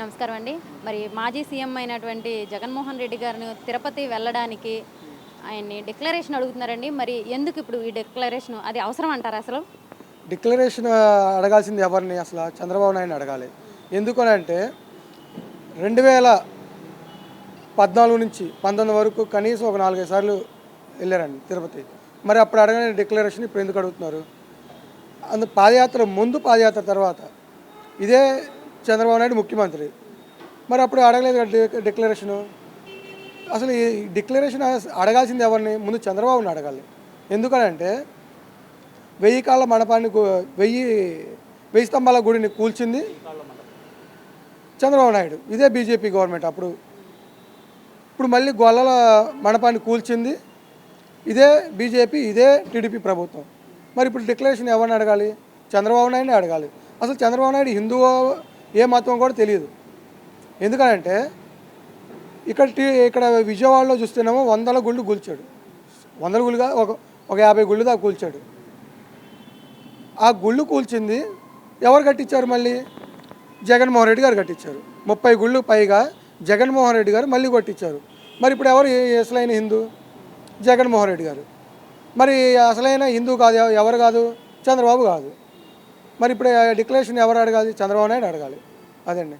నమస్కారం అండి. మరి మాజీ సీఎం అయినటువంటి జగన్మోహన్ రెడ్డి గారిని తిరుపతి వెళ్ళడానికి ఆయన్ని డిక్లరేషన్ అడుగుతున్నారండి. మరి ఎందుకు ఇప్పుడు ఈ డిక్లరేషన్? అది అవసరం అంటారా అసలు? డిక్లరేషన్ అడగాల్సింది ఎవరిని? అసలు చంద్రబాబు నాయుడు అడగాలి. ఎందుకని అంటే రెండు వేల పద్నాలుగు నుంచి పంతొమ్మిది వరకు కనీసం ఒక నాలుగైదు సార్లు వెళ్ళారండి తిరుపతి. మరి అప్పుడు అడగని డిక్లరేషన్ ఇప్పుడు ఎందుకు అడుగుతున్నారు? అందు పాదయాత్ర ముందు పాదయాత్ర తర్వాత ఇదే చంద్రబాబు నాయుడు ముఖ్యమంత్రి. మరి అప్పుడు అడగలేదు కదా డిక్లరేషను? అసలు ఈ డిక్లరేషన్ అడగాల్సింది ఎవరిని? ముందు చంద్రబాబుని అడగాలి. ఎందుకనంటే వెయ్యి కాళ్ళ మండపాన్ని వెయ్యి వెయ్యి స్తంభాల గుడిని కూల్చింది చంద్రబాబు నాయుడు. ఇదే బీజేపీ గవర్నమెంట్ అప్పుడు. ఇప్పుడు మళ్ళీ గొల్లల మండపాన్ని కూల్చింది. ఇదే బీజేపీ ఇదే టీడీపీ ప్రభుత్వం. మరి ఇప్పుడు డిక్లరేషన్ ఎవరిని అడగాలి? చంద్రబాబు నాయుడిని అడగాలి. అసలు చంద్రబాబు నాయుడు హిందూ ఏ మతం కూడా తెలియదు. ఎందుకంటే ఇక్కడ టీ ఇక్కడ విజయవాడలో చూస్తేనేమో వందల గుళ్ళు కూల్చాడు. వందల గుళ్ళుగా ఒక ఒక యాభై గుళ్ళు దాకా కూల్చాడు. ఆ గుళ్ళు కూల్చింది ఎవరు కట్టించారు మళ్ళీ? జగన్మోహన్ రెడ్డి గారు కట్టించారు. ముప్పై గుళ్ళు పైగా జగన్మోహన్ రెడ్డి గారు మళ్ళీ కొట్టించారు. మరి ఇప్పుడు ఎవరు అసలైన హిందూ? జగన్మోహన్ రెడ్డి గారు. మరి అసలైన హిందూ కాదు ఎవరు కాదు? చంద్రబాబు కాదు. మరి ఇప్పుడు డిక్లరేషన్ ఎవరు అడగాలి? చంద్రబాబు నాయుడు అడగాలి. అదండి.